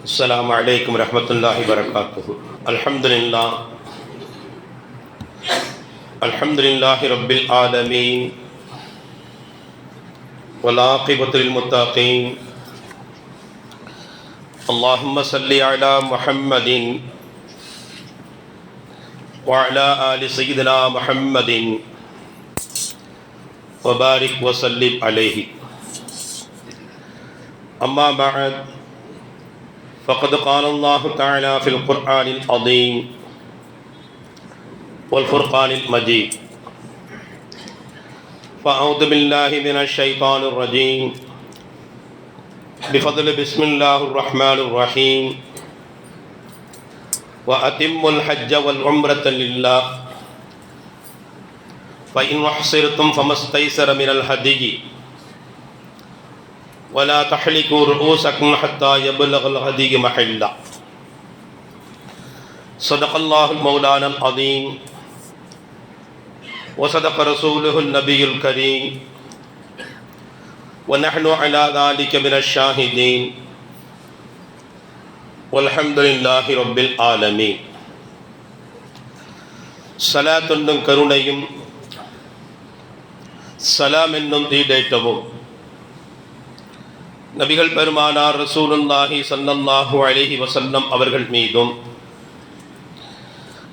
السلام علیکم ورحمۃ اللہ وبرکاتہ۔ الحمد للہ الحمد للہ رب العالمین۔ ولاقبۃ المطقین اللہ صلی علی محمد وعلی آل سیدنا محمد وبارک وسلم علیہ۔ اما بعد فقد قال الله تعالى في القرآن العظيم والفرقان المجيد. فأعوذ بالله من الشيطان الرجيم. بفضل بسم الله الرحمن الرحيم. وأتموا الحج والعمرة لله. فإن أحصرتم فما استيسر من الهدي. ولا تحلقوا رؤوسكم حتى يبلغ الهدي محلا. صدق الله مولانا العظيم. وصدق رسوله النبي الكريم. ونحن على ذلك من الشاهدين. والحمد لله رب العالمين. صلاة النم كرونيم. سلام النم دي ديتبو நபிகள் பெருமானார் ரசூலுல்லாஹி சல்லல்லாஹு அலிஹி வசல்லம் அவர்கள் மீதும்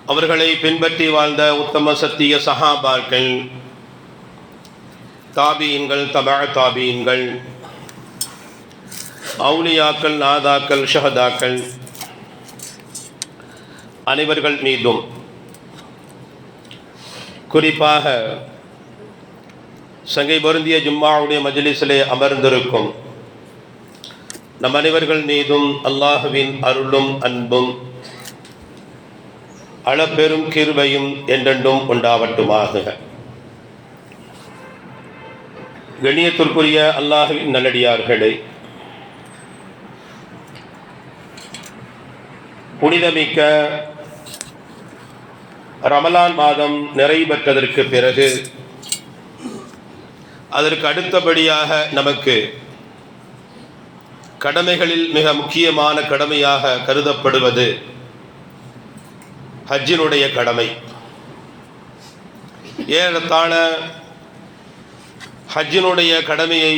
அவர்களை பின்பற்றி வாழ்ந்த உத்தம சத்திய சஹாபாக்கள் தாபீன்கள் தபா தாபீன்கள் அவுலியாக்கள் நாதாக்கள் ஷஹதாக்கள் அனைவர்கள் மீதும் குறிப்பாக சங்கை பொருந்திய ஜும்மாவுடைய மஜ்லிஸிலே அமர்ந்திருக்கும் நம் அனைவர்கள் மீதும் அல்லாஹுவின் அருளும் அன்பும் அளப்பெரும் கிருபையும் என்றென்றும் உண்டாவட்டுமாக. கணியத்திற்குரிய அல்லாஹுவின் நல்லடியார்களே புனிதமிக்க ரமலான் மாதம் நிறைவேற்றதற்கு பிறகு அதற்கு அடுத்தபடியாக நமக்கு கடமைகளில் மிக முக்கியமான கடமையாக கருதப்படுவது ஹஜ்ஜினுடைய கடமை. ஏறத்தாழ ஹஜ்ஜினுடைய கடமையை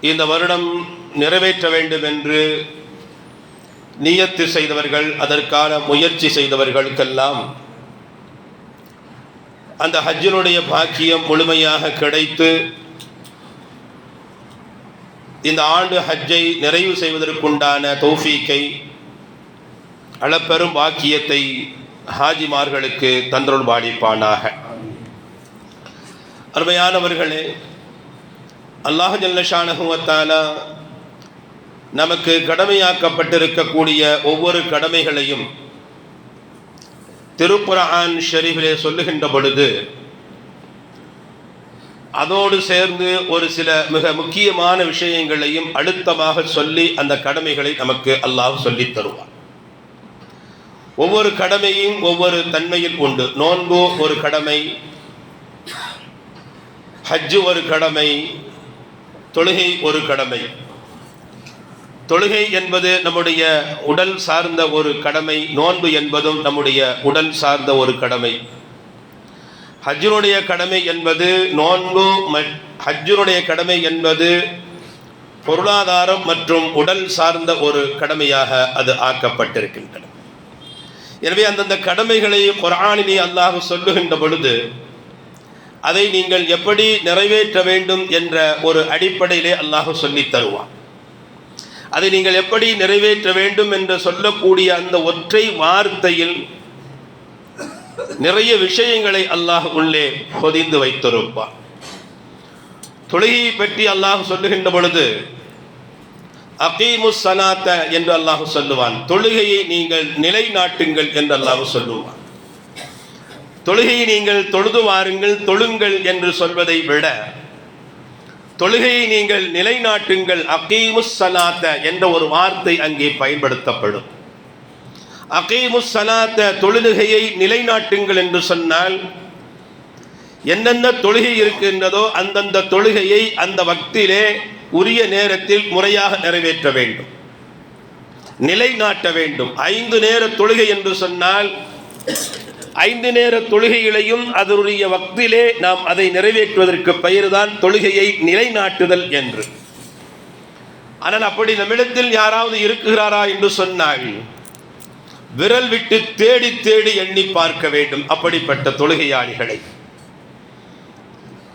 இந்த வருடம் நிறைவேற்ற வேண்டும் என்று நியத்து செய்தவர்கள் அதற்கான முயற்சி செய்தவர்களுக்கெல்லாம் அந்த ஹஜ்ஜினுடைய பாக்கியம் முழுமையாக கிடைத்து இந்த ஆண்டு ஹஜ்ஜை நிறைவு செய்வதற்குண்டான தௌஃபீக்கை அளப்பெரும் பாக்கியத்தை ஹாஜிமார்களுக்கு தந்தருள் பாடிப்பானாக அருமையானவர்களே அல்லாஹ் ஜல்லஷானகுவத்தாலா நமக்கு கடமையாக்கப்பட்டிருக்கக்கூடிய ஒவ்வொரு கடமைகளையும் திருப்புரான் ஷெரீஃபிலே சொல்லுகின்ற பொழுது அதோடு சேர்ந்து ஒரு சில மிக முக்கியமான விஷயங்களையும் அழுத்தமாக சொல்லி அந்த கடமைகளை நமக்கு அல்லாஹ் சொல்லி தருவான். ஒவ்வொரு கடமையும் ஒவ்வொரு தன்மையில் உண்டு. நோன்பு ஒரு கடமை ஹஜ்ஜு ஒரு கடமை தொழுகை ஒரு கடமை. தொழுகை என்பது நம்முடைய உடல் சார்ந்த ஒரு கடமை நோன்பு என்பதும் நம்முடைய உடல் சார்ந்த ஒரு கடமை. ஹஜ்ஜினுடைய கடமை என்பது நோன்பு ஹஜ்ஜினுடைய கடமை என்பது பொருளாதாரம் மற்றும் உடல் சார்ந்த ஒரு கடமையாக அது ஆக்கப்பட்டிருக்கின்றன எனவே அந்தந்த கடமைகளை குரானினி அல்லாஹ் சொல்லுகின்ற பொழுது அதை நீங்கள் எப்படி நிறைவேற்ற வேண்டும் என்ற ஒரு அடிப்படையிலே அல்லாஹ் சொல்லி தருவான். அதை நீங்கள் எப்படி நிறைவேற்ற வேண்டும் என்று சொல்லக்கூடிய அந்த ஒற்றை வார்த்தையில் நிறைய விஷயங்களை அல்லாஹ் உள்ளே பொதிந்து வைத்திருப்பான். தொழுகையை பற்றி அல்லாஹ் சொல்லுகின்ற பொழுது அகீமு சனாத்த என்று அல்லாஹ் சொல்லுவான். தொழுகையை நீங்கள் நிலைநாட்டுங்கள் என்று அல்லாஹ் சொல்லுவான். தொழுகையை நீங்கள் தொழுது வாருங்கள் தொழுங்கள் என்று சொல்வதை விட தொழுகையை நீங்கள் நிலைநாட்டுங்கள் அகீமு சனாத்த என்ற ஒரு வார்த்தை அங்கே பயன்படுத்தப்படும். அகீமுஸ் சலாத்த தொழுகையை நிலைநாட்டுங்கள் என்று சொன்னால் என்னென்ன தொழுகை இருக்கின்றதோ அந்தந்த தொழுகையை அந்த வக்திலே உரிய நேரத்தில் முறையாக நிறைவேற்ற வேண்டும். நிலைநாட்ட வேண்டும். ஐந்து நேர தொழுகை என்று சொன்னால் ஐந்து நேர தொழுகைகளையும் அதனுடைய வக்திலே நாம் அதை நிறைவேற்றுவதற்கு பெயர்தான் தொழுகையை நிலைநாட்டுதல் என்று. ஆனால் அப்படி நம்மிடத்தில் யாராவது இருக்குகிறாரா என்று சொன்னால் விரல் விட்டு தேடி தேடி எண்ணி பார்க்க வேண்டும் அப்படிப்பட்ட தொழுகையாளிகளை.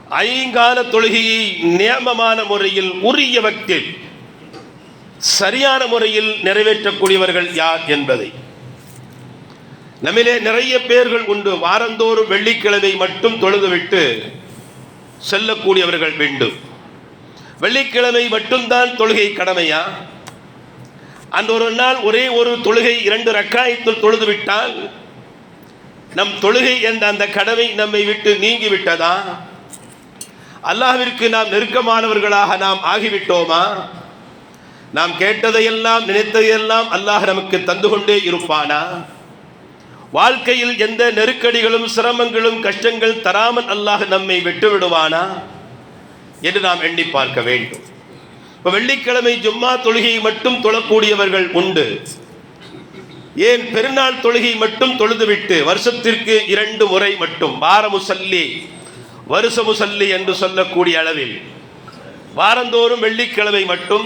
ஐங்கால தொழுகையை நியமமான முறையில் உரிய வக்தில் சரியான முறையில் நிறைவேற்றக்கூடியவர்கள் யார் என்பதை. நம்மிலே நிறைய பேர்கள் உண்டு. வாரந்தோறும் வெள்ளிக்கிழமை மட்டும் தொழுதுவிட்டு செல்லக்கூடியவர்கள் வேண்டும். வெள்ளிக்கிழமை மட்டும்தான் தொழுகை கடமையா? அந்த ஒரு நாள் ஒரே ஒரு தொழுகை இரண்டு ரக்காயத்தில் தொழுது விட்டால் நம் தொழுகை என்ற அந்த கடமை நம்மை விட்டு நீங்கி விட்டதா அல்லாஹிற்கு நாம் நெருக்கமானவர்களாக நாம் ஆகிவிட்டோமா? நாம் கேட்டதையெல்லாம் நினைத்ததையெல்லாம் அல்லாஹ் நமக்கு தந்து கொண்டே இருப்பானா? வாழ்க்கையில் எந்த நெருக்கடிகளும் சிரமங்களும் கஷ்டங்கள் தராமல் அல்லாஹ் நம்மை விட்டு விடுவானா என்று நாம் எண்ணி பார்க்க வேண்டும். இப்போ வெள்ளிக்கிழமை ஜும்மா தொழுகையை மட்டும் தொழக்கூடியவர்கள் உண்டு. ஏன் பெருநாள் தொழுகை மட்டும் தொழுதுவிட்டு வருஷத்திற்கு இரண்டு முறை மட்டும் வாரமுசல்லி வருஷமுசல்லி என்று சொல்லக்கூடிய அளவில் வாரந்தோறும் வெள்ளிக்கிழமை மட்டும்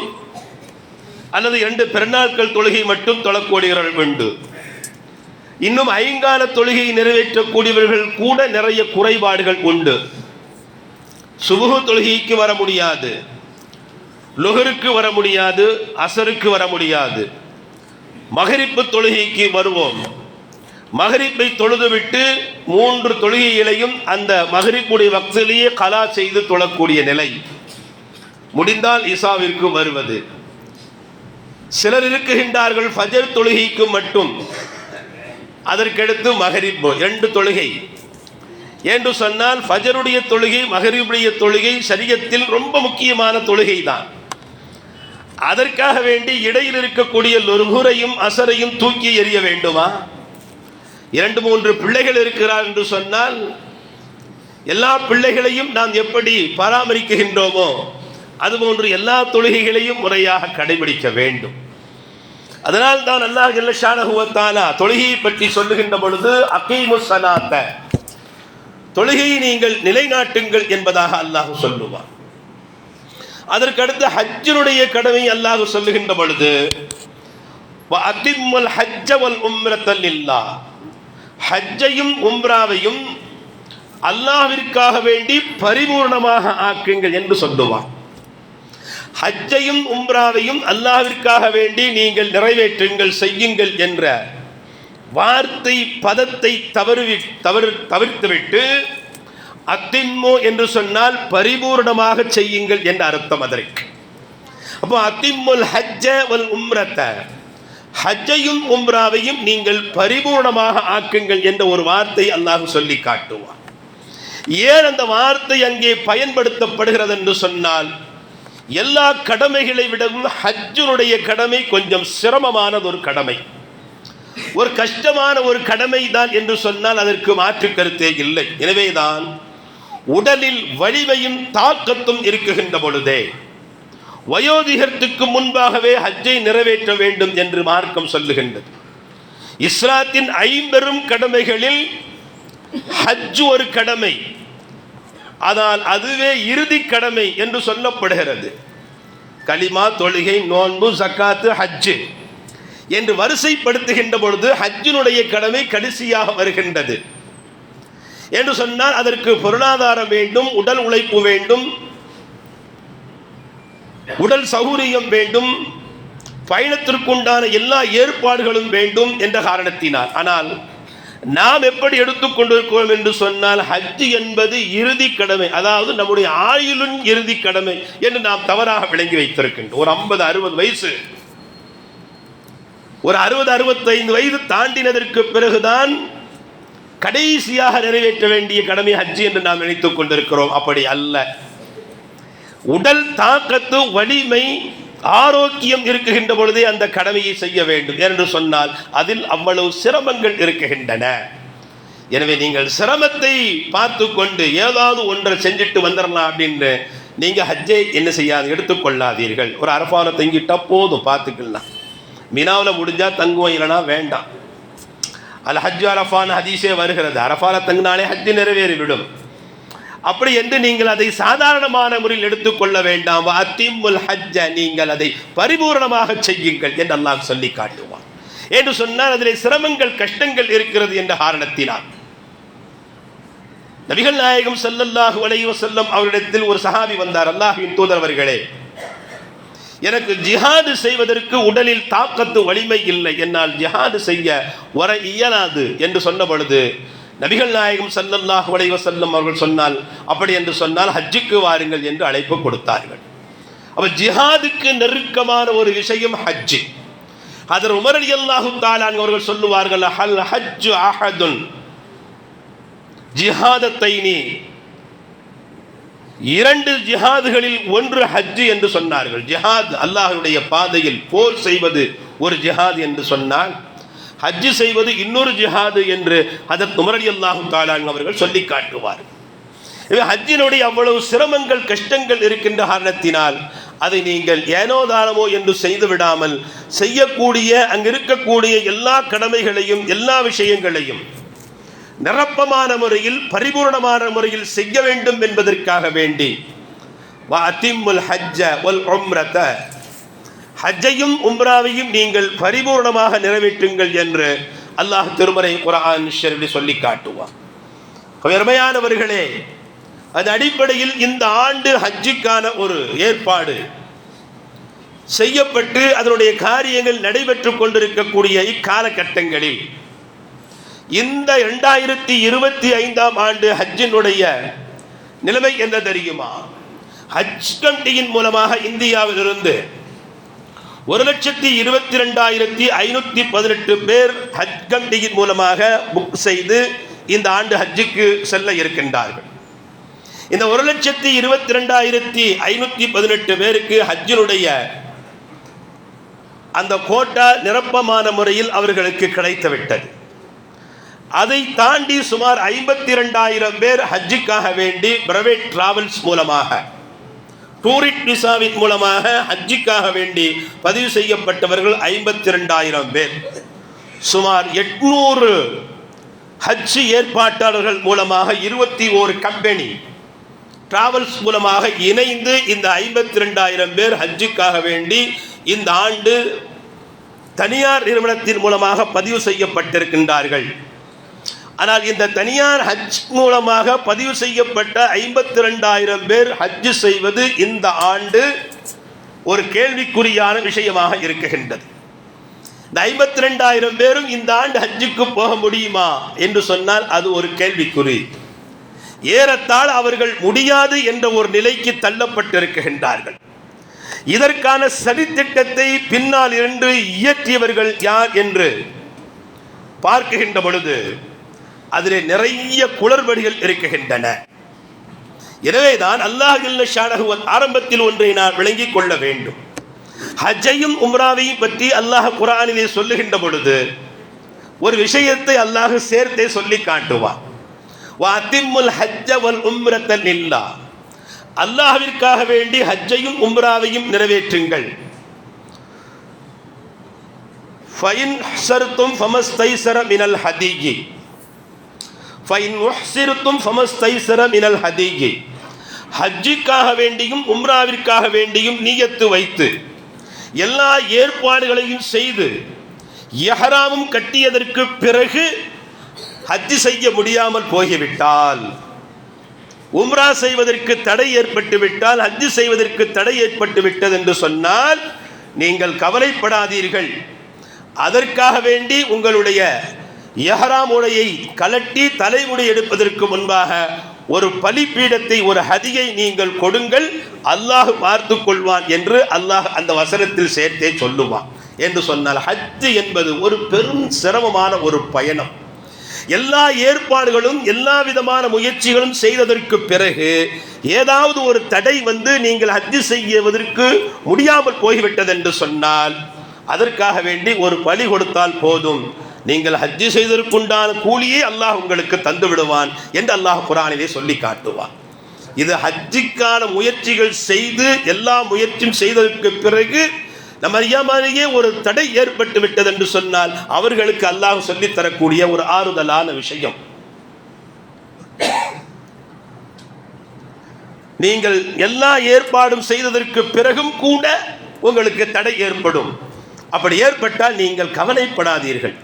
அல்லது இரண்டு பெருநாட்கள் தொழுகை மட்டும் தொழக்கூடியவர்கள் உண்டு. இன்னும் ஐங்கால தொழுகையை நிறைவேற்றக்கூடியவர்கள் கூட நிறைய குறைபாடுகள் உண்டு. சுபுகு தொழுகைக்கு வர முடியாது. லுகருக்கு வர முடியாது அசருக்கு வர முடியாது. மகரிப்பு தொழுகைக்கு வருவோம். மகரிப்பை தொழுதுவிட்டு மூன்று தொழுகைகளையும் அந்த மகரிப்புடைய வக்திலேயே கலா செய்து தொழக்கூடிய நிலை. முடிந்தால் இசாவிற்கு வருவது. சிலர் இருக்குகின்றார்கள் ஃபஜர் தொழுகைக்கு மட்டும். அதற்கடுத்து மகரிப்பு இரண்டு தொழுகை. என்று சொன்னால் ஃபஜருடைய தொழுகை மகரிபுடைய தொழுகை சரியத்தில் ரொம்ப முக்கியமான தொழுகை தான் அதற்காக வேண்டி இடையில் இருக்கக்கூடிய லொருகுரையும் அசரையும் தூக்கி எறிய வேண்டுமா? இரண்டு மூன்று பிள்ளைகள் இருக்கிறார் என்று சொன்னால் எல்லா பிள்ளைகளையும் நாம் எப்படி பராமரிக்கின்றோமோ அதுபோன்று எல்லா தொழுகைகளையும் முறையாக கடைபிடிக்க வேண்டும். அதனால் தான் அல்லாஹ் ஜல்லஷானகுவத்தாலா தொழுகையை பற்றி சொல்லுகின்ற பொழுது அகீமு சனாத்த தொழுகையை நீங்கள் நிலைநாட்டுங்கள் என்பதாக அல்லாஹ் சொல்லுவான். அதற்கடுத்து ஹஜ்ஜினுடைய கடமை அல்லாஹ் சொல்லுகின்ற பொழுது அதிம்முல் ஹஜ்ஜ வல் உம்ரத்தல் இல்லா ஹஜ்ஜையும் உம்ராவையும் அல்லாவிற்காக வேண்டி பரிபூர்ணமாக ஆக்குங்கள் என்று சொல்லுவான். ஹஜ்ஜையும் உம்ராவையும் அல்லாஹிற்காக வேண்டி நீங்கள் நிறைவேற்றுங்கள் செய்யுங்கள் என்ற வார்த்தை பதத்தை தவறு தவறு தவிர்த்துவிட்டு அத்தின்மோ என்று சொன்னால் பரிபூர்ணமாக செய்யுங்கள் என்ற அர்த்தம் அதற்கு. அப்போ அத்திம்முல் ஹஜ்ஜ வல் உம்ரத்தை ஹஜ்ஜையும் உம்ராவையும் நீங்கள் பரிபூர்ணமாக ஆக்குங்கள் என்ற ஒரு வார்த்தை அல்லாஹ் சொல்லி காட்டுவார் ஏன் அந்த வார்த்தை அங்கே பயன்படுத்தப்படுகிறது என்று சொன்னால் எல்லா கடமைகளை விடவும் ஹஜ்ஜுனுடைய கடமை கொஞ்சம் சிரமமானது ஒரு கடமை. ஒரு கஷ்டமான ஒரு கடமை தான் என்று சொன்னால் அதற்கு மாற்று கருத்தே இல்லை. எனவேதான் உடலில் வலிமையும் தாக்கத்தும் இருக்குகின்ற பொழுதே வயோதிகத்துக்கு முன்பாகவே ஹஜ்ஜை நிறைவேற்ற வேண்டும் என்று மார்க்கம் சொல்லுகின்றது. இஸ்லாத்தின் ஐம்பெரும் கடமைகளில் ஹஜ் ஒரு கடமை. ஆனால் அதுவே இறுதி கடமை என்று சொல்லப்படுகிறது. கலிமா தொழுகை நோன்பு சக்காத்து ஹஜ்ஜு என்று வரிசைப்படுத்துகின்ற பொழுது ஹஜ்ஜினுடைய கடமை கடைசியாக வருகின்றது. என்று சொன்னால் அதற்கு பொருளாதாரம் வேண்டும் உடல் உழைப்பு வேண்டும் உடல் சௌகரியம் வேண்டும் பயணத்திற்குண்டான எல்லா ஏற்பாடுகளும் வேண்டும் என்ற காரணத்தினால். ஆனால் நாம் எப்படி எடுத்துக்கொண்டிருக்கிறோம் என்று சொன்னால் ஹஜ் என்பது இறுதி கடமை. அதாவது நம்முடைய ஆயுளும் இறுதி கடமை என்று நாம் தவறாக விளங்கி வைத்திருக்கின்றோம். ஒரு ஐம்பது அறுபது வயசு. ஒரு அறுபது அறுபத்தைந்து வயது தாண்டினதற்கு பிறகுதான் கடைசியாக நிறைவேற்ற வேண்டிய கடமை ஹஜ் என்று நாம் நினைத்துக் கொண்டிருக்கிறோம். அப்படி அல்ல. உடல் தாக்கத்து வலிமை ஆரோக்கியம் இருக்குகின்ற பொழுதே அந்த கடமையை செய்ய வேண்டும் என்று சொன்னால் அதில் அவ்வளவு சிரமங்கள் இருக்குகின்றன எனவே நீங்கள் சிரமத்தை பார்த்து கொண்டு ஏதாவது ஒன்றை செஞ்சுட்டு வந்துடலாம் அப்படின்னு நீங்கள் ஹஜ்ஜை என்ன செய்யாது எடுத்துக்கொள்ளாதீர்கள். ஒரு அரபானை தங்கிட்டால் போதும் பார்த்துக்கலாம். மினாவில் முடிஞ்சால் தங்குவோம் இல்லைனா வேண்டாம். அல் ஹஜ் அரஃபான் ஹதீஸே வருகிறது. அரஃபால தங்கினாலே ஹஜ்ஜு நிறைவேறிவிடும். அப்படி என்று நீங்கள் அதை சாதாரணமான முறையில் எடுத்துக்கொள்ள வேண்டாம். அத்திமுல் ஹஜ்ஜ நீங்கள் அதை பரிபூர்ணமாக செய்யுங்கள் என்று அல்லாஹ் சொல்லி காட்டுவான். என்று சொன்னால் அதில் சிரமங்கள் கஷ்டங்கள் இருக்கிறது என்ற காரணத்தினால். நபிகள் நாயகம் செல்லல்லாஹு அலைஹி செல்லும் அவரிடத்தில் ஒரு சஹாபி வந்தார். அல்லாஹின் தூதர் அவர்களே. எனக்கு ஜிஹாது செய்வதற்கு உடலில் தாக்கத்து வலிமை இல்லை. என்னால் ஜிஹாது செய்ய வர இயலாது என்று சொன்ன பொழுது நபிகள் நாயகம் ஸல்லல்லாஹு அலைஹி செல்லும் அவர்கள் சொன்னால் அப்படி என்று சொன்னால் ஹஜ்ஜுக்கு வாருங்கள் என்று அழைப்பு கொடுத்தார்கள். அப்போ ஜிஹாதுக்கு நெருக்கமான ஒரு விஷயம் ஹஜ்ஜு. அதர் உமர் அலி அல்லாஹு தாலான் அவர்கள் சொல்லுவார்கள் ஹல் ஹஜ்ஜு அஹதுன். ஜிஹாதத்தை நீ இரண்டு ஜிஹாதுகளில் ஒன்று ஹஜ்ஜு என்று சொன்னார்கள். ஜிஹாத் அல்லாஹருடைய பாதையில் போர் செய்வது ஒரு ஜிஹாத் என்று சொன்னால் ஹஜ்ஜு செய்வது இன்னொரு ஜிஹாது என்று அதற்கு உமரடி அல்லாஹு தாலான் அவர்கள் சொல்லி காட்டுவார். இவை ஹஜ்ஜினுடைய அவ்வளவு சிரமங்கள் கஷ்டங்கள் இருக்கின்ற காரணத்தினால் அதை நீங்கள் ஏனோதானமோ என்று செய்து விடாமல் செய்யக்கூடிய அங்கு இருக்கக்கூடிய எல்லா கடமைகளையும் எல்லா விஷயங்களையும் நிரப்பமான முறையில் பரிபூர்ணமான முறையில் செய்ய வேண்டும் என்பதற்காக வேண்டி. அத்திமுல் ஹஜ்ஜ ஒல் உம்ரத. ஹஜ்ஜையும் உம்ராவையும் நீங்கள் பரிபூர்ணமாக நிறைவேற்றுங்கள் என்று அல்லாஹ் திருமறை குரான் சொல்லி காட்டுவார் அருமையானவர்களே அது அடிப்படையில் இந்த ஆண்டு ஹஜ்ஜிக்கான ஒரு ஏற்பாடு. செய்யப்பட்டு அதனுடைய காரியங்கள் நடைபெற்று கொண்டிருக்கக்கூடிய இக்காலகட்டங்களில். இந்த இரண்டாயிரத்தி இருபத்தி ஐந்தாம் ஆண்டு ஹஜ்ஜினுடைய நிலைமை என்ன தெரியுமா? ஹஜ் கமிட்டியின் மூலமாக இந்தியாவிலிருந்து ஒரு லட்சத்தி இருபத்தி ரெண்டாயிரத்தி ஐநூற்றி பதினெட்டு பேர் ஹஜ் கமிட்டியின் மூலமாக புக் செய்து இந்த ஆண்டு ஹஜ்ஜுக்கு செல்ல இருக்கின்றார்கள். இந்த ஒரு லட்சத்தி இருபத்தி ரெண்டாயிரத்தி ஐநூற்றி பதினெட்டு பேருக்கு ஹஜ்ஜினுடைய அந்த கோட்டா நிரப்பமான முறையில் அவர்களுக்கு கிடைத்து விட்டது அதை தாண்டி சுமார் ஐம்பத்தி ரெண்டாயிரம் பேர் ஹஜ்ஜுக்காக வேண்டி பிரைவேட் டிராவல்ஸ் மூலமாக டூரிஸ்ட் விசாவின் மூலமாக ஹஜ்ஜுக்காக வேண்டி பதிவு செய்யப்பட்டவர்கள் ஐம்பத்தி ரெண்டாயிரம் பேர். சுமார் எட்நூறு ஹஜ் ஏற்பாட்டாளர்கள் மூலமாக இருபத்தி ஓரு கம்பெனி டிராவல்ஸ் மூலமாக இணைந்து இந்த ஐம்பத்தி ரெண்டாயிரம் பேர் ஹஜ்ஜுக்காக வேண்டி இந்த ஆண்டு தனியார் நிறுவனத்தின் மூலமாக பதிவு செய்யப்பட்டிருக்கின்றார்கள். ஆனால் இந்த தனியார் ஹஜ் மூலமாக பதிவு செய்யப்பட்ட ஐம்பத்தி ரெண்டாயிரம் பேர் ஹஜ் செய்வது இந்த ஆண்டு ஒரு கேள்விக்குறியான விஷயமாக இருக்குகின்றது இந்த ஐம்பத்தி ரெண்டாயிரம் பேரும் இந்த ஆண்டு ஹஜ்ஜுக்கு போக முடியுமா என்று சொன்னால் அது ஒரு கேள்விக்குறி. ஏறத்தால் அவர்கள் முடியாது என்ற ஒரு நிலைக்கு தள்ளப்பட்டிருக்கின்றார்கள். இதற்கான சதித்திட்டத்தை பின்னால் இருந்து இயற்றியவர்கள் யார் என்று பார்க்கின்ற பொழுது அதில் நிறைய குளறுபடிகள் இருக்குகின்றன எனவேதான் அல்லாஹ் ஷானகுவன் ஆரம்பத்தில் ஒன்றை நான் விளங்கிக் கொள்ள வேண்டும். ஹஜ்ஜையும் உம்ராவையும் பற்றி அல்லாஹ் குரானிலே சொல்லுகின்ற பொழுது ஒரு விஷயத்தை அல்லாஹ் சேர்த்தே சொல்லி காட்டுவான். வாத்திம்முல் ஹஜ்ஜ வல் உம்ரத்தன் இல்லா அல்லாஹ்விற்காக வேண்டி ஹஜ்ஜையும் உம்ராவையும் நிறைவேற்றுங்கள். ஃபைன் சருத்தும் ஃபமஸ்தைசர மினல் ஹதீகி ஃபைன் உஹ்சிருத்தும் ஃபமஸ்தைசர மினல் ஹதீகி ஹஜ்ஜிக்காக வேண்டியும் உம்ராவிற்காக வேண்டியும் நீயத்து வைத்து எல்லா ஏற்பாடுகளையும் செய்து எஹராமும் கட்டியதற்கு பிறகு ஹஜ்ஜு செய்ய முடியாமல் போய்விட்டால் உம்ரா செய்வதற்கு தடை ஏற்பட்டு விட்டால் ஹஜ்ஜு செய்வதற்கு தடை ஏற்பட்டு விட்டது என்று சொன்னால் நீங்கள் கவலைப்படாதீர்கள். அதற்காக வேண்டி உங்களுடைய எஹராம் உடையை கலட்டி தலைமுடி எடுப்பதற்கு முன்பாக ஒரு பலிப்பீடத்தை ஒரு ஹதியை நீங்கள் கொடுங்கள் அல்லாஹ் பார்த்து கொள்வான் என்று அல்லாஹ் அந்த வசனத்தில் சேர்த்தே சொல்லுவான் என்று சொன்னால் ஹஜ்ஜு என்பது ஒரு பெரும் சிரமமான ஒரு பயணம். எல்லா ஏற்பாடுகளும் எல்லா விதமான முயற்சிகளும் செய்ததற்கு பிறகு ஏதாவது ஒரு தடை வந்து நீங்கள் ஹஜ்ஜு செய்வதற்கு முடியாமல் போய்விட்டது என்று சொன்னால் அதற்காக வேண்டி ஒரு பலி கொடுத்தால் போதும். நீங்கள் ஹஜ்ஜு செய்ததற்குண்டான கூலியை அல்லாஹ் உங்களுக்கு தந்து விடுவான் என்று அல்லாஹ் குரானிலே சொல்லி காட்டுவான். இது ஹஜ்ஜிக்கான முயற்சிகள் செய்து எல்லா முயற்சியும் செய்ததற்கு பிறகு நம்ம அறியாமலேயே ஒரு தடை ஏற்பட்டு விட்டது என்று சொன்னால் அவர்களுக்கு அல்லாஹ் சொல்லித் தரக்கூடிய ஒரு ஆறுதலான விஷயம். நீங்கள் எல்லா ஏற்பாடும் செய்ததற்கு பிறகும் கூட உங்களுக்கு தடை ஏற்படும். அப்படி ஏற்பட்டால் நீங்கள் கவலைப்படாதீர்கள்.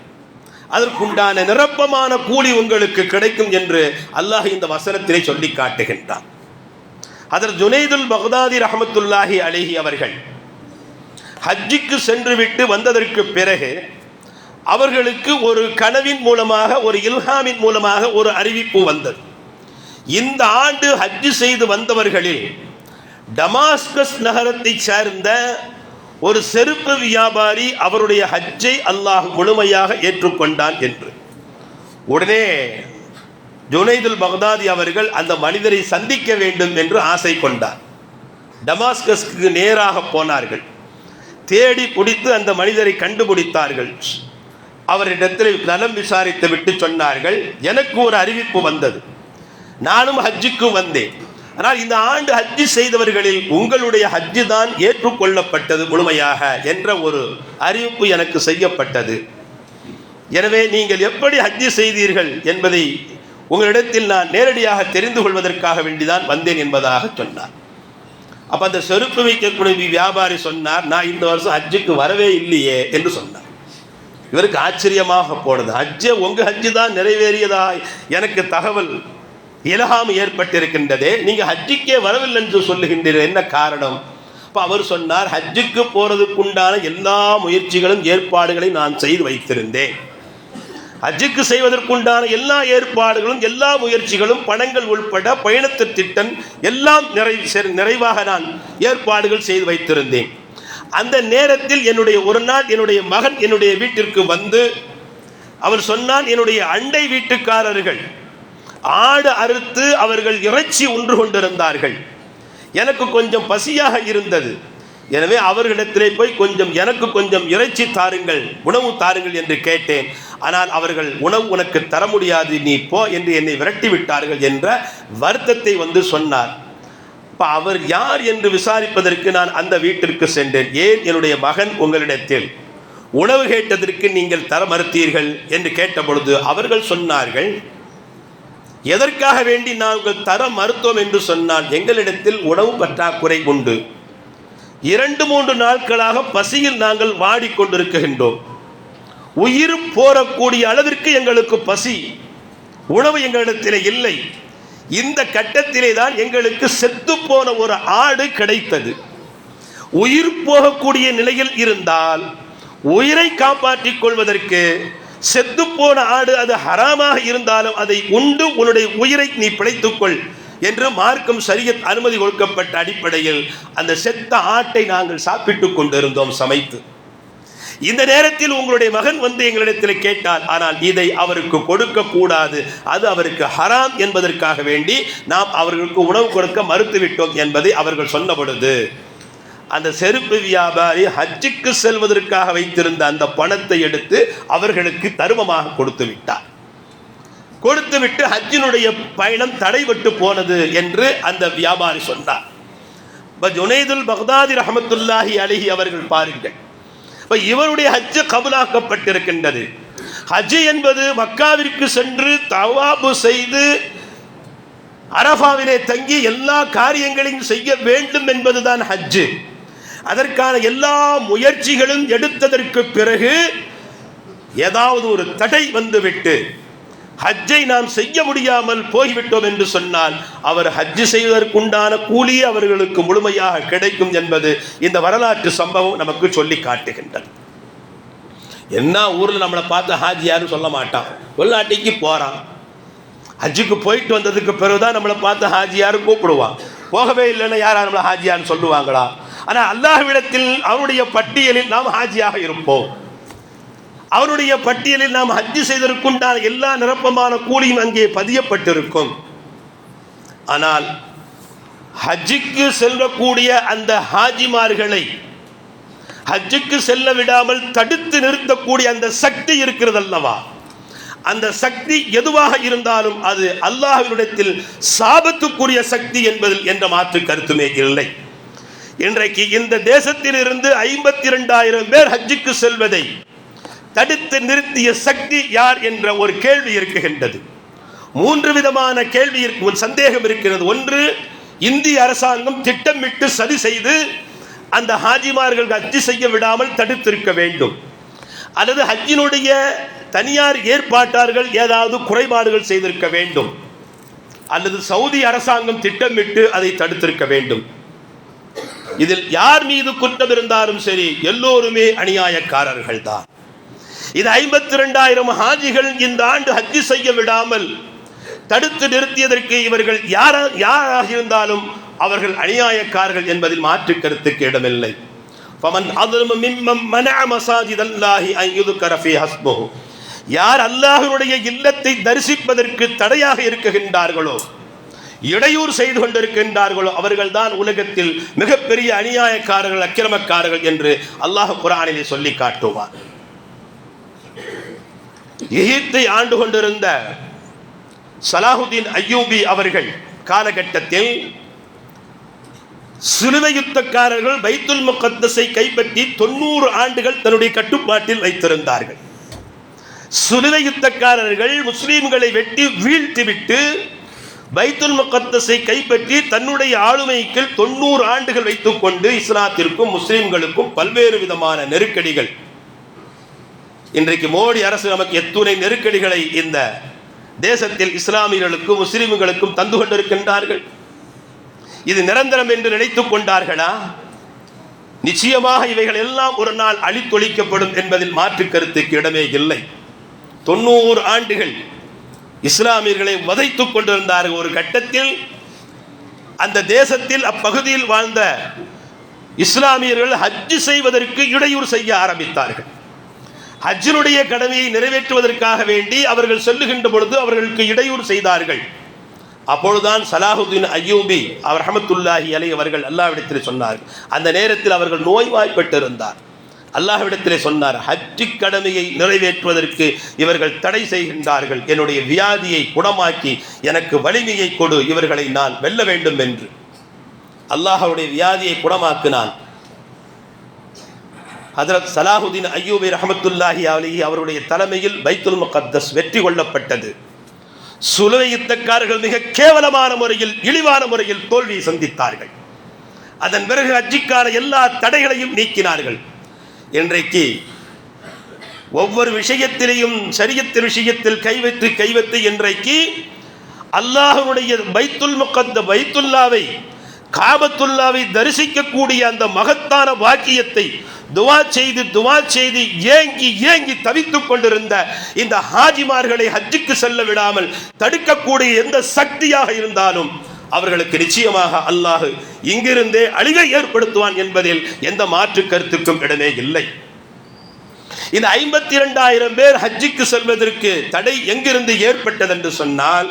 அதற்குண்டான நிரப்பமான கூலி உங்களுக்கு கிடைக்கும் என்று அல்லாஹ் இந்த வசனத்திலே சொல்லி காட்டுகின்றான். அதர் ஜுனைதுல் பக்தாதி ரஹமத்துல்லாஹி அலிஹி அவர்கள் ஹஜ்ஜிக்கு சென்று விட்டு வந்ததற்கு பிறகு அவர்களுக்கு ஒரு கனவின் மூலமாக ஒரு இல்ஹாமின் மூலமாக ஒரு அறிவிப்பு வந்தது. இந்த ஆண்டு ஹஜ்ஜு செய்து வந்தவர்களில் டமாஸ்கஸ் நகரத்தை சேர்ந்த ஒரு செருப்பு வியாபாரி அவருடைய ஹஜ்ஜை அல்லாஹ் முழுமையாக ஏற்றுக்கொண்டான் என்று. உடனே ஜுனைதுல் பக்தாதி அவர்கள் அந்த மனிதரை சந்திக்க வேண்டும் என்று ஆசை கொண்டார். டமாஸ்கஸ்க்கு நேராக போனார்கள். தேடி பிடித்து அந்த மனிதரை கண்டுபிடித்தார்கள். அவரிடத்தில் நலம் விசாரித்து விட்டு சொன்னார்கள் எனக்கு ஒரு அறிவிப்பு வந்தது. நானும் ஹஜ்ஜுக்கு வந்தேன். ஆனால் இந்த ஆண்டு ஹஜ்ஜி செய்தவர்களில் உங்களுடைய ஹஜ்ஜி தான் ஏற்றுக்கொள்ளப்பட்டது முழுமையாக என்ற ஒரு அறிவிப்பு எனக்கு செய்யப்பட்டது. எனவே நீங்கள் எப்படி ஹஜ்ஜி செய்தீர்கள் என்பதை உங்களிடத்தில் நான் நேரடியாக தெரிந்து கொள்வதற்காக வேண்டிதான் வந்தேன் என்பதாக சொன்னார். அப்போ அந்த செருப்பு வைக்கக்கூடிய வியாபாரி சொன்னார் நான் இந்த வருஷம் ஹஜ்ஜுக்கு வரவே இல்லையே என்று சொன்னார். இவருக்கு ஆச்சரியமாக போனது. ஹஜ்ஜே உங்கள் ஹஜ்ஜு தான் நிறைவேறியதா? எனக்கு தகவல் இலகாம் ஏற்பட்டிருக்கின்றதே நீங்கள் ஹஜ்ஜிக்கே வரவில்லை என்று சொல்லுகின்றீர்கள். என்ன காரணம்? அப்போ அவர் சொன்னார் ஹஜ்ஜுக்கு போகிறதுக்குண்டான எல்லா முயற்சிகளும் ஏற்பாடுகளை நான் செய்து வைத்திருந்தேன். ஹஜ்ஜுக்கு செய்வதற்குண்டான எல்லா ஏற்பாடுகளும் எல்லா முயற்சிகளும் பணங்கள் உள்பட பயணத்து திட்டம் எல்லாம் நிறை நிறைவாக நான் ஏற்பாடுகள் செய்து வைத்திருந்தேன். அந்த நேரத்தில் என்னுடைய ஒரு நாள் என்னுடைய மகன் என்னுடைய வீட்டிற்கு வந்து அவர் சொன்னான் என்னுடைய அண்டை வீட்டுக்காரர்கள் ஆடு அறுத்து அவர்கள் இறைச்சி உண்டு கொண்டிருந்தார்கள். எனக்கு கொஞ்சம் பசியாக இருந்தது. எனவே அவர்களிடத்திலே போய் கொஞ்சம் எனக்கு கொஞ்சம் இறைச்சி தாருங்கள் உணவு தாருங்கள் என்று கேட்டேன். ஆனால் அவர்கள் உணவு உனக்கு தர முடியாது நீ போ என்று என்னை விரட்டி விட்டார்கள் என்ற வருத்தத்தை வந்து சொன்னார். இப்போ அவர் யார் என்று விசாரிப்பதற்கு நான் அந்த வீட்டிற்கு சென்றேன். ஏன் என்னுடைய மகன் உங்களிடத்தில் உணவு கேட்டதற்கு நீங்கள் தர மறுத்தீர்கள்? என்று கேட்டபொழுது அவர்கள் சொன்னார்கள் எதற்காக வேண்டி நாங்கள் தர மருத்துவம் என்று சொன்னால் எங்களிடத்தில் உணவு பற்றாக்குறை உண்டு. இரண்டு மூன்று நாட்களாக பசியில் நாங்கள் வாடிக்கொண்டிருக்கின்றோம். உயிர் போறக்கூடிய அளவிற்கு எங்களுக்கு பசி உணவு எங்களிடத்தில் இல்லை. இந்த கட்டத்திலே தான் எங்களுக்கு செத்து போன ஒரு ஆடு கிடைத்தது. உயிர் போகக்கூடிய நிலையில் இருந்தால் உயிரை காப்பாற்றிக் கொள்வதற்கு செத்து போன ஆடு அது ஹராமாக இருந்தாலும் அதை உண்டு உன்னுடைய உயிரை நீ பிழைத்துக்கொள் என்று மார்க்கம் சரியத் அனுமதி கொடுக்கப்பட்ட அடிப்படையில் அந்த செத்த ஆட்டை நாங்கள் சாப்பிட்டு கொண்டிருந்தோம் சமைத்து. இந்த நேரத்தில் உங்களுடைய மகன் வந்து எங்களிடத்தில் கேட்டார் ஆனால் இதை அவருக்கு கொடுக்க கூடாது. அது அவருக்கு ஹராம் என்பதற்காக வேண்டி நாம் அவர்களுக்கு உணவு கொடுக்க மறுத்துவிட்டோம் என்பதை அவர்கள் சொன்ன பொழுது அந்த செருப்பு வியாபாரி ஹஜ்ஜுக்கு செல்வதற்காக வைத்திருந்த அந்த பணத்தை எடுத்து அவர்களுக்கு தருமமாக கொடுத்து விட்டார். கொடுத்து விட்டு ஹஜ்ஜினுடைய பயணம் தடைபட்டு போனது என்று அந்த வியாபாரி சொன்னார். இப்போ ஜுனைதுல் பக்தாதி ரஹமத்துல்லாஹி அலிஹி அவர்கள் பாருங்கள். இப்போ இவருடைய ஹஜ்ஜு கபுலாக்கப்பட்டிருக்கின்றது. ஹஜ்ஜு என்பது மக்காவிற்கு சென்று தவாபு செய்து அரபாவிலே தங்கி எல்லா காரியங்களையும் செய்ய வேண்டும் என்பதுதான் ஹஜ்ஜு. அதற்கான எல்லா முயற்சிகளும் எடுத்ததற்கு பிறகு ஏதாவது ஒரு தடை வந்துவிட்டு ஹஜ்ஜை நாம் செய்ய முடியாமல் போய்விட்டோம் என்று சொன்னால் அவர் ஹஜ்ஜு செய்வதற்குண்டான கூலி அவர்களுக்கு முழுமையாக கிடைக்கும் என்பது இந்த வரலாற்று சம்பவம் நமக்கு சொல்லி காட்டுகின்றது. என்ன ஊரில் நம்மளை பார்த்து ஹாஜி யாரும் சொல்ல மாட்டான். வெளிநாட்டிக்கு போகிறான் ஹஜ்ஜுக்கு போயிட்டு வந்ததுக்கு பிறகுதான் நம்மளை பார்த்து ஹாஜியாரும் கூப்பிடுவான். போகவே இல்லைன்னா யாரா நம்மளை ஹாஜியான்னு சொல்லுவாங்களா? ஆனால் அல்லாஹ்விடத்தில் அவருடைய பட்டியலில் நாம் ஹாஜியாக இருப்போம். அவருடைய பட்டியலில் நாம் ஹஜ்ஜு செய்ததற்குண்டான எல்லா நிரப்பமான கூலியும் அங்கே பதியப்பட்டிருக்கும். ஆனால் ஹஜ்ஜுக்கு செல்லக்கூடிய அந்த ஹாஜிமார்களை ஹஜ்ஜுக்கு செல்ல விடாமல் தடுத்து நிறுத்தக்கூடிய அந்த சக்தி இருக்கிறது அல்லவா? அந்த சக்தி எதுவாக இருந்தாலும் அது அல்லாஹ்விடத்தில் சாபத்துக்குரிய சக்தி என்பதில் என்ற மாற்று கருத்துமே இல்லை. இன்றைக்கு இந்த தேசத்தில் இருந்து ஐம்பத்தி இரண்டாயிரம் பேர் ஹஜ்ஜுக்கு செல்வதை தடுத்து நிறுத்திய சக்தி யார் என்ற ஒரு கேள்வி இருக்குகின்றது மூன்று விதமான கேள்வி இருக்கு ஒரு சந்தேகம் இருக்கிறது. ஒன்று இந்திய அரசாங்கம் திட்டமிட்டு சதி செய்து அந்த ஹாஜிமார்கள் ஹஜ்ஜி செய்ய விடாமல் தடுத்திருக்க வேண்டும். அல்லது ஹஜ்ஜினுடைய தனியார் ஏற்பாட்டார்கள் ஏதாவது குறைபாடுகள் செய்திருக்க வேண்டும். அல்லது சவுதி அரசாங்கம் திட்டமிட்டு அதை தடுத்திருக்க வேண்டும். இதில் யார் மீது குற்றம் இருந்தாலும் சரி எல்லோருமே அநியாயக்காரர்கள் தான் இது ஐம்பத்தி ரெண்டாயிரம் ஹாஜிகள் இந்த ஆண்டு ஹஜ்ஜு செய்ய விடாமல் தடுத்து நிறுத்தியதற்கு இவர்கள் யார் யாராக இருந்தாலும் அவர்கள் அநியாயக்காரர்கள் என்பதில் மாற்று கருத்துக்கு இடமில்லை. பமன் அதுலும் மிம்மம் மன மசாஜித் அல்லாஹி ஐயுது கரஃபி ஹஸ்போ யார் அல்லாஹனுடைய இல்லத்தை தரிசிப்பதற்கு தடையாக இருக்குகின்றார்களோ இடையூறு செய்து கொண்டிருக்கின்றார்களோ அவர்கள்தான் உலகத்தில் மிகப்பெரிய அநியாயக்காரர்கள் அக்கிரமக்காரர்கள் என்று அல்லாஹ் குரானிலே சொல்லி காட்டுவார். எகிப்தை ஆண்டு கொண்டிருந்த சலாஹுதீன் அய்யூபி அவர்கள் காலகட்டத்தில் சிலுவை யுத்தக்காரர்கள் பைத்துல் முகத்தஸை கைப்பற்றி தொண்ணூறு ஆண்டுகள் தன்னுடைய கட்டுப்பாட்டில் வைத்திருந்தார்கள். சிலுவை யுத்தக்காரர்கள் முஸ்லீம்களை வெட்டி வீழ்த்திவிட்டு பைத்துல் முகத்தஸை கைப்பற்றி தன்னுடைய ஆளுமைக்கு தொண்ணூறு ஆண்டுகள் வைத்துக் கொண்டு இஸ்லாத்திற்கும் முஸ்லீம்களுக்கும் பல்வேறு விதமான நெருக்கடிகள். இன்றைக்கு மோடி அரசு நமக்கு எத்துணை நெருக்கடிகளை இந்த தேசத்தில் இஸ்லாமியர்களுக்கும் முஸ்லிம்களுக்கும் தந்து கொண்டிருக்கின்றார்கள். இது நிரந்தரம் என்று நினைத்துக் கொண்டார்களா? நிச்சயமாக இவைகள் எல்லாம் ஒரு நாள் அழித்தொழிக்கப்படும் என்பதில் மாற்று கருத்துக்கு இடமே இல்லை. தொண்ணூறு ஆண்டுகள் இஸ்லாமியர்களை வதைத்துக் கொண்டிருந்தார்கள். ஒரு கட்டத்தில் அந்த தேசத்தில் அப்பகுதியில் வாழ்ந்த இஸ்லாமியர்கள் ஹஜ்ஜு செய்வதற்கு இடையூறு செய்ய ஆரம்பித்தார்கள். ஹஜ்ஜினுடைய கடமையை நிறைவேற்றுவதற்காக வேண்டி அவர்கள் சொல்லுகின்ற பொழுது அவர்களுக்கு இடையூறு செய்தார்கள். அப்பொழுதுதான் சலாஹுதீன் அய்யூபி அவர் ரஹமத்துல்லாஹி அலை அவர்கள் அல்லாவிடத்தில் சொன்னார்கள். அந்த நேரத்தில் அவர்கள் நோய்வாய்ப்பட்டிருந்தார். அல்லாஹ்விடத்திலே சொன்னார் ஹஜ்ஜி கடமையை நிறைவேற்றுவதற்கு இவர்கள் தடை செய்கின்றார்கள். என்னுடைய வியாதியை குணமாக்கி எனக்கு வலிமையை கொடு இவர்களை நான் வெல்ல வேண்டும் என்று. அல்லாஹவுடைய வியாதியை குணமாக்கினான். ஹதரத் சலாஹுதீன் ஐயூபி ரஹமத்துல்லாஹி அலி அவருடைய தலைமையில் பைத்துல் முகத்தஸ் வெற்றி கொள்ளப்பட்டது. சுலவை யுத்தக்காரர்கள் மிக கேவலமான முறையில் இழிவான முறையில் தோல்வியை சந்தித்தார்கள். அதன் பிறகு ஹஜ்ஜிக்கான எல்லா தடைகளையும் நீக்கினார்கள். இன்றைக்கு ஒவ்வொரு விஷயத்திலையும் சரியத்தின் விஷயத்தில் கை வைத்து கை வைத்து இன்றைக்கு அல்லாஹனுடைய பைத்துல் முகத்த பைத்துல்லாவை காபத்துல்லாவை தரிசிக்கக்கூடிய அந்த மகத்தான வாக்கியத்தை துவா செய்து துவா செய்து ஏங்கி ஏங்கி தவித்துக் கொண்டிருந்த இந்த ஹாஜிமார்களை ஹஜ்ஜுக்கு செல்ல விடாமல் தடுக்கக்கூடிய எந்த சக்தியாக இருந்தாலும் அவர்களுக்கு நிச்சயமாக அல்லாஹ் இங்கிருந்தே அழிவை ஏற்படுத்துவான் என்பதில் எந்த மாற்று கருத்துக்கும் இடமே இல்லை. இந்த ஐம்பத்தி இரண்டாயிரம் பேர் ஹஜ்ஜிக்கு செல்வதற்கு தடை எங்கிருந்து ஏற்பட்டது என்று சொன்னால்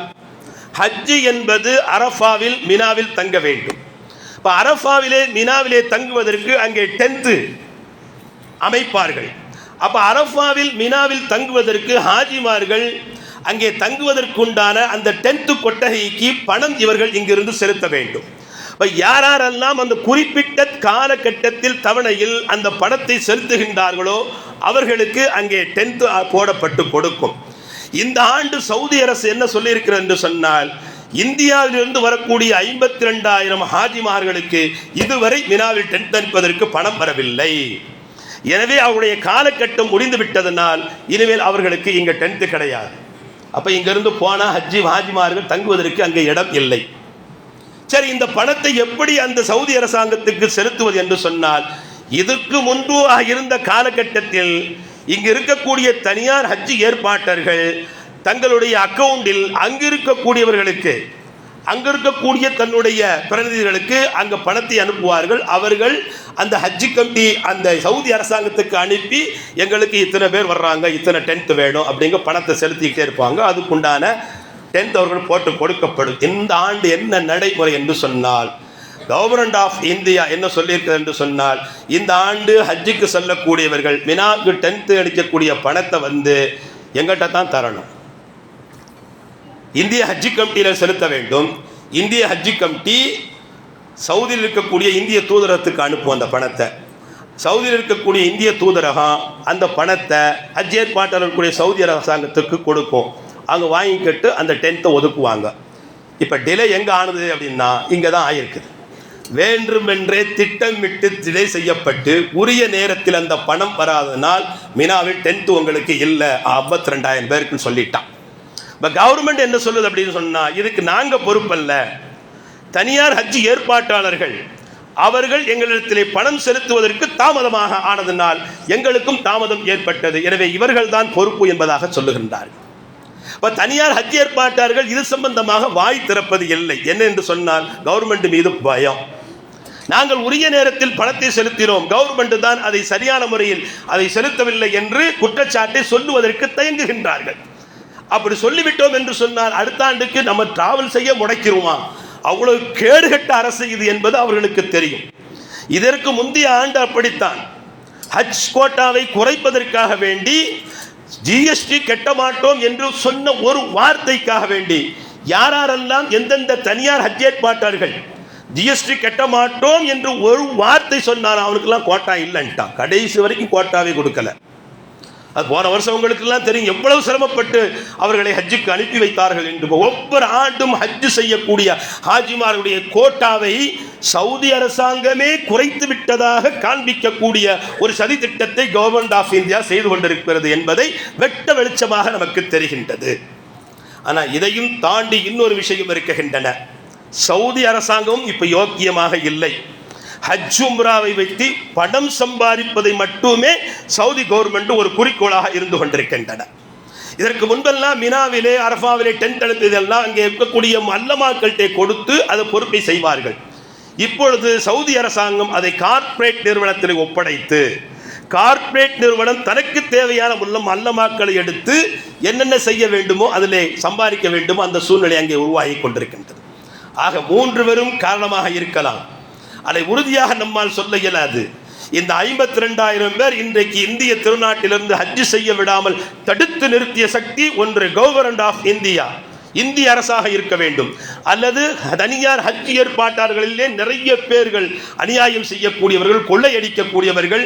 ஹஜ்ஜி என்பது அரஃபாவில் மினாவில் தங்க வேண்டும். இப்போ அரஃபாவிலே மினாவிலே தங்குவதற்கு அங்கே டென்த்து அமைப்பார்கள். அப்போ அரஃபாவில் மினாவில் தங்குவதற்கு ஹாஜிமார்கள் அங்கே தங்குவதற்குண்டான அந்த டென்த்து கொட்டகைக்கு பணம் இவர்கள் இங்கிருந்து செலுத்த வேண்டும். இப்போ யாரெல்லாம் அந்த குறிப்பிட்ட காலகட்டத்தில் தவணையில் அந்த பணத்தை செலுத்துகின்றார்களோ அவர்களுக்கு அங்கே டென்த்து போடப்பட்டு கொடுக்கும். இந்த ஆண்டு சவுதி அரசு என்ன சொல்லியிருக்கிறது என்று சொன்னால் இந்தியாவிலிருந்து வரக்கூடிய ஐம்பத்தி ரெண்டாயிரம் ஹாஜிமார்களுக்கு இதுவரை வினாவில் டென்ட் அளிப்பதற்கு பணம் வரவில்லை. எனவே அவருடைய காலகட்டம் முடிந்து விட்டதனால் இனிமேல் அவர்களுக்கு இங்கே டென்த்து கிடையாது. அப்போ இங்கிருந்து போனால் ஹஜ்ஜி ஹாஜிமார்கள் தங்குவதற்கு அங்கே இடம் இல்லை. சரி இந்த பணத்தை எப்படி அந்த சவுதி அரசாங்கத்துக்கு செலுத்துவது என்று சொன்னால் இதற்கு முன்பு இருந்த காலகட்டத்தில் இங்கு இருக்கக்கூடிய தனியார் ஹஜ்ஜி ஏற்பாட்டர்கள் தங்களுடைய அக்கவுண்டில் அங்கு இருக்கக்கூடியவர்களுக்கு அங்க இருக்கக்கூடிய தன்னுடைய பிரதிநிதிகளுக்கு அங்கே பணத்தை அனுப்புவார்கள். அவர்கள் அந்த ஹஜ்ஜி கம்பி அந்த சவுதி அரசாங்கத்துக்கு அனுப்பி எங்களுக்கு இத்தனை பேர் வர்றாங்க இத்தனை டென்த் வேணும் அப்படிங்க பணத்தை செலுத்திக்கிட்டே இருப்பாங்க. அதுக்குண்டான டென்த் அவர்கள் போட்டு கொடுக்கப்படும். இந்த ஆண்டு என்ன நடைமுறை என்று சொன்னால் கவர்மெண்ட் ஆஃப் இந்தியா என்ன சொல்லியிருக்கிறது என்று சொன்னால் இந்த ஆண்டு ஹஜ்ஜுக்கு செல்லக்கூடியவர்கள் மினாக்கு டென்த்து அடிக்கக்கூடிய பணத்தை வந்து எங்கிட்ட தான் தரணும். இந்திய ஹஜ்ஜி கமிட்டியில் செலுத்த வேண்டும். இந்திய ஹஜ்ஜி கமிட்டி சவுதியில் இருக்கக்கூடிய இந்திய தூதரகத்துக்கு அனுப்பும் அந்த பணத்தை. சவுதியில் இருக்கக்கூடிய இந்திய தூதரகம் அந்த பணத்தை ஹஜ் ஏற்பாட்டில் இருக்கக்கூடிய சவுதி அரசாங்கத்துக்கு கொடுக்கும். அங்கே வாங்கிக்கிட்டு அந்த டென்த்தை ஒதுக்குவாங்க. இப்போ டிலே எங்கே ஆனது அப்படின்னா இங்கே தான் ஆயிருக்குது. வேண்டுமென்றே திட்டமிட்டு டிலே செய்யப்பட்டு உரிய நேரத்தில் அந்த பணம் வராதனால் மினாவில் டென்த்து உங்களுக்கு இல்லை. ஐம்பத்தி ரெண்டாயிரம் பேருக்குன்னு சொல்லிட்டான். இப்போ கவர்மெண்ட் என்ன சொல்லுது அப்படின்னு சொன்னால் இதுக்கு நாங்கள் பொறுப்பல்ல. தனியார் ஹஜ் ஏற்பாட்டாளர்கள் அவர்கள் எங்களிடத்திலே பணம் செலுத்துவதற்கு தாமதமாக ஆனதனால் எங்களுக்கும் தாமதம் ஏற்பட்டது. எனவே இவர்கள் தான் பொறுப்பு என்பதாக சொல்லுகின்றார்கள். இப்போ தனியார் ஹஜ் ஏற்பாட்டாளர்கள் இது சம்பந்தமாக வாய் திறப்பது இல்லை. என்ன என்று சொன்னால் கவர்மெண்ட் மீது பயம். நாங்கள் உரிய நேரத்தில் பணத்தை செலுத்தினோம். கவர்மெண்ட் தான் அதை சரியான முறையில் அதை செலுத்தவில்லை என்று குற்றச்சாட்டை சொல்லுவதற்கு தயங்குகின்றார்கள். அப்படி சொல்லிவிட்டோம் என்று சொன்னால் அடுத்த ஆண்டுக்கு நம்ம டிராவல் செய்ய முடக்கிடுவோம் அவ்வளவு கேடுகட்ட அரசு இது என்பது அவர்களுக்கு தெரியும். இதற்கு முந்தைய ஆண்டு அப்படித்தான். ஹஜ் கோட்டாவை குறைப்பதற்காக வேண்டி ஜிஎஸ்டி கட்ட மாட்டோம் என்று சொன்ன ஒரு வார்த்தைக்காக வேண்டி யாரெல்லாம் எந்தெந்த தனியார் ஹஜ் ஏற்பாட்டார்கள் ஜிஎஸ்டி கட்ட மாட்டோம் என்று ஒரு வார்த்தை சொன்னார் அவனுக்கெல்லாம் கோட்டா இல்லைன்ட்டான். கடைசி வரைக்கும் கோட்டாவே கொடுக்கல. அது போன வருஷம் உங்களுக்கெல்லாம் தெரியும் எவ்வளவு சிரமப்பட்டு அவர்களை ஹஜ்ஜுக்கு அனுப்பி வைத்தார்கள் என்று. ஒவ்வொரு ஆண்டும் ஹஜ்ஜு செய்யக்கூடிய ஹாஜிமார்களுடைய கோட்டாவை சவுதி அரசாங்கமே குறைத்து விட்டதாக காண்பிக்கக்கூடிய ஒரு சதி திட்டத்தை கவர்மெண்ட் ஆஃப் இந்தியா செய்து கொண்டிருக்கிறது என்பதை வெட்ட வெளிச்சமாக நமக்கு தெரிகின்றது. ஆனால் இதையும் தாண்டி இன்னொரு விஷயம் இருக்கின்றன. சவுதி அரசாங்கம் இப்போ யோக்கியமாக இல்லை. ஹஜ் உம்ராவை வைத்து படம் சம்பாதிப்பதை மட்டுமே சவுதி கவர்மெண்ட் ஒரு குறிக்கோளாக இருந்து கொண்டிருக்கின்றன. இதற்கு முன்பெல்லாம் மினாவிலே அரஃபாவிலே டென்ட் இதெல்லாம் அங்கே இருக்கக்கூடிய அல்லமாக்கள்கிட்ட கொடுத்து அதை பொறுப்பை செய்வார்கள். இப்பொழுது சவுதி அரசாங்கம் அதை கார்ப்பரேட் நிறுவனத்தில் ஒப்படைத்து கார்ப்பரேட் நிறுவனம் தனக்கு தேவையான உள்ள அல்லமாக்களை எடுத்து என்னென்ன செய்ய வேண்டுமோ அதிலே சம்பாதிக்க வேண்டுமோ அந்த சூழ்நிலை அங்கே உருவாகி கொண்டிருக்கின்றது. ஆக மூன்று பேரும் காரணமாக இருக்கலாம். அதை உறுதியாக நம்மால் சொல்ல இயலாது. இந்த ஐம்பத்தி ரெண்டாயிரம் பேர் இன்றைக்கு இந்திய திருநாட்டிலிருந்து ஹஜ்ஜு செய்ய விடாமல் தடுத்து நிறுத்திய சக்தி ஒன்று கவர்மெண்ட் ஆஃப் இந்தியா. இந்திய அரசாக இருக்க வேண்டும். அல்லது தனியார் ஹஜ் ஏற்பாட்டாளர்களிலே நிறைய பேர்கள் அநியாயம் செய்யக்கூடியவர்கள் கொள்ளையடிக்கக்கூடியவர்கள்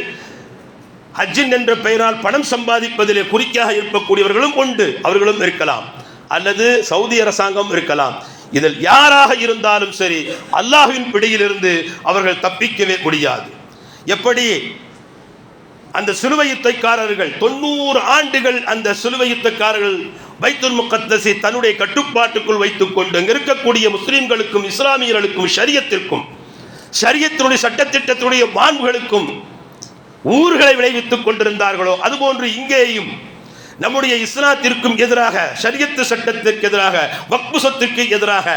ஹஜ்ஜின் என்ற பெயரால் பணம் சம்பாதிப்பதிலே குறிக்காக இருக்கக்கூடியவர்களும் உண்டு. அவர்களும் இருக்கலாம். அல்லது சவுதி அரசாங்கம் இருக்கலாம். இதில் யாராக இருந்தாலும் சரி அல்லாஹுவின் பிடியிலிருந்து அவர்கள் தப்பிக்கவே முடியாது. எப்படி? அந்த சிலுவை யுத்தக்காரர்கள் தொண்ணூறு ஆண்டுகள் அந்த சிலுவை யுத்தக்காரர்கள் வைத்துல் முகத்தசி தன்னுடைய கட்டுப்பாட்டுக்குள் வைத்துக் கொண்டு இருக்கக்கூடிய முஸ்லீம்களுக்கும் இஸ்லாமியர்களுக்கும் ஷரியத்திற்கும் ஷரியத்தினுடைய சட்டத்திட்டத்தினுடைய மாண்புகளுக்கும் ஊர்களை விளைவித்துக் கொண்டிருந்தார்களோ அதுபோன்று இங்கேயும் நம்முடைய இஸ்லாத்திற்கும் எதிராக ஷரியத்து சட்டத்திற்கு எதிராக வக்பு சொத்திற்கு எதிராக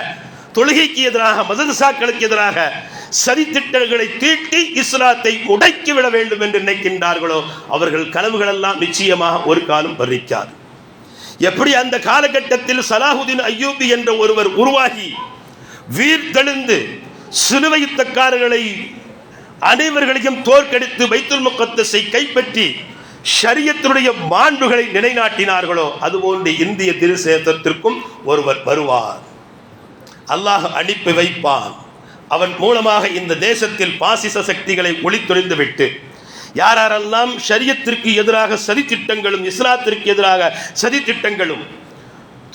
தொழுகைக்கு எதிராக மதரசாக்களுக்கு எதிராக சரித்திட்டங்களை தீட்டி இஸ்லாத்தை உடைக்கி விட வேண்டும் என்று நினைக்கின்றார்களோ அவர்கள் கனவுகளெல்லாம் நிச்சயமாக ஒரு காலம் பறிக்காது எப்படி அந்த காலகட்டத்தில் சலாஹுதீன் ஐயூபி என்ற ஒருவர் உருவாகி வீர்த்தெழுந்து சிலுவை யுத்தக்காரர்களை அனைவர்களையும் தோற்கடித்து வைத்துல் முகத்தஸை கைப்பற்றி ஷரியத்தினுடைய மாண்புகளை நிலைநாட்டினார்களோ அதுபோன்று இந்திய திருசேதத்திற்கும் ஒருவர் வருவார். அல்லாஹ் அனுப்பி வைப்பான். அவன் மூலமாக இந்த தேசத்தில் பாசிச சக்திகளை ஒளித்தொழிந்து விட்டு யாரெல்லாம் ஷரியத்திற்கு எதிராக சதித்திட்டங்களும் இஸ்லாத்திற்கு எதிராக சதித்திட்டங்களும்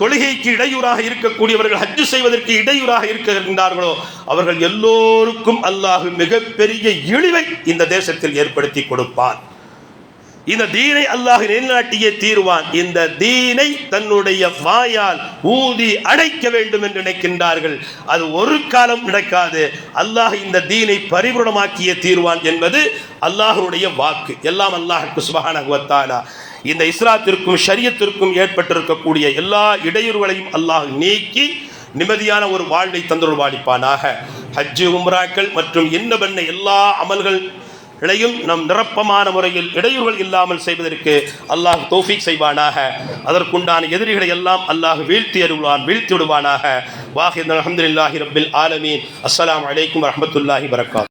தொழுகைக்கு இடையூறாக இருக்கக்கூடியவர்கள் ஹஜ்ஜு செய்வதற்கு இடையூறாக இருக்கின்றார்களோ அவர்கள் எல்லோருக்கும் அல்லாஹ் மிகப்பெரிய இழிவை இந்த தேசத்தில் ஏற்படுத்தி கொடுப்பான். இந்த தீனை அல்லாஹ் நிலைநாட்டிய தீர்வான். இந்த தீனை தன்னுடைய வாயால் ஊதி அடைக்க வேண்டும் என்று நினைக்கின்றார்கள். அது ஒரு காலம் நடக்காது. அல்லாஹ் இந்த தீனை பரிபூர்ணமாக்கிய தீர்வான் என்பது அல்லாஹனுடைய வாக்கு. எல்லாம் அல்லாஹுக்கு சுபகானகுவத்தானா இந்த இஸ்லாத்திற்கும் ஷரியத்திற்கும் ஏற்பட்டிருக்கக்கூடிய எல்லா இடையூறுகளையும் அல்லாஹ் நீக்கி நிம்மதியான ஒரு வாழ்வை தந்துள்வாடிப்பானாக ஹஜ்ஜு உம்ராக்கள் மற்றும் இன்ன பண்ண எல்லா அமல்கள் இடையும் நம் நிரப்பமான முறையில் இடையூறுகள் இல்லாமல் செய்வதற்கு அல்லாஹ் தோஃபிக் செய்வானாக. அதற்குண்டான எதிரிகளை எல்லாம் அல்லாஹ் வீழ்த்தி அருள்வான் வீழ்த்தி விடுவானாக. வாஹித் அலமதுல்லாஹி ரபில் ஆலமீன். அஸ்லாம் வலைக்கம் வரமத்துல்லாஹி வரகாத்